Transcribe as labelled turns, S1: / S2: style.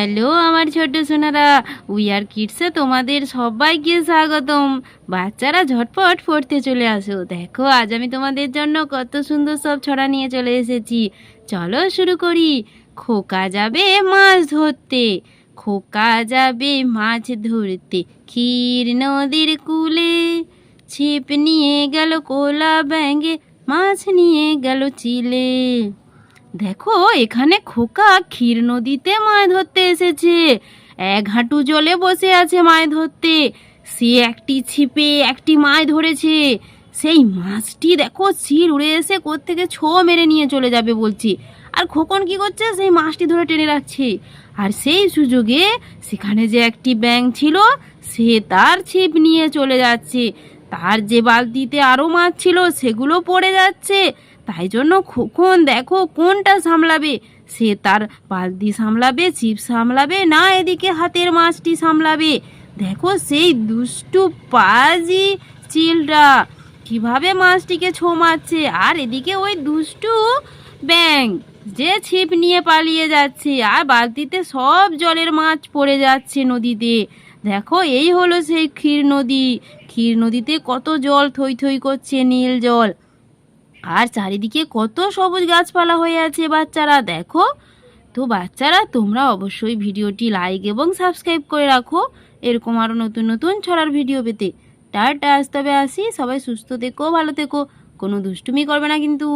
S1: Hello, আমার ছোট Sonara. We are কিডসে তোমাদের সবাইকে স্বাগতম। বাচ্চারা ঝটপট পড়তে চলে আসো। দেখো, আজ আমি তোমাদের জন্য কত সুন্দর সব ছড়া নিয়ে চলে এসেছি। চলো শুরু করি। খোকা যাবে মাছ ধরতে। খোকা যাবে মাছ ধরতে ক্ষীর নদীর কূলে। ছিপ নিয়ে গেল কোলা ব্যাঙে, মাছ নিয়ে গেল চিলে। দেখো, এখানে খোকা ক্ষীর নদীতে মাছ ধরতে এসেছে। এক হাঁটু জলে বসে আছে মাছ ধরতে। সে একটি ছিপে একটি মাছ ধরেছে। সেই মাছটি দেখো, শির উড়ে এসে থেকে ছো মেরে নিয়ে চলে যাবে বলছি। আর খোকন কি করছে? সেই মাছটি ধরে টেনে রাখছে। আর সেই সুযোগে সেখানে যে একটি ব্যাঙ ছিল, সে তার ছিপ নিয়ে চলে যাচ্ছে। তার যে বালতিতে আরও মাছ ছিল, সেগুলো পড়ে যাচ্ছে। তাই জন্য খোকন দেখো কোনটা সামলাবে? সে তার বালতি সামলাবে ছিপ সামলাবে, না এদিকে হাতের মাছটি সামলাবে। দেখো সেই দুষ্টু পাজি চিলটা কীভাবে মাছটিকে ছো মারছে আর এদিকে ওই দুষ্টু ব্যাং, যে ছিপ নিয়ে পালিয়ে যাচ্ছে, আর বালতিতে সব জলের মাছ পড়ে যাচ্ছে নদীতে। দেখো এই হলো সেই ক্ষীর নদী। ক্ষীর নদীতে কত জল থই থই করছে নীল জল। আর চারিদিকে কত সবুজ গাছপালা হয়ে আছে বাচ্চারা, দেখো? তো বাচ্চারা, তোমরা অবশ্যই ভিডিওটি লাইক এবং সাবস্ক্রাইব করে রাখো। এরকম আরও নতুন নতুন ছড়ার ভিডিও পেতে। টাটা, আজ তবে আসি। সবাই সুস্থ থেকো, ভালো থেকো। কোনো দুষ্টুমি করবে না কিন্তু।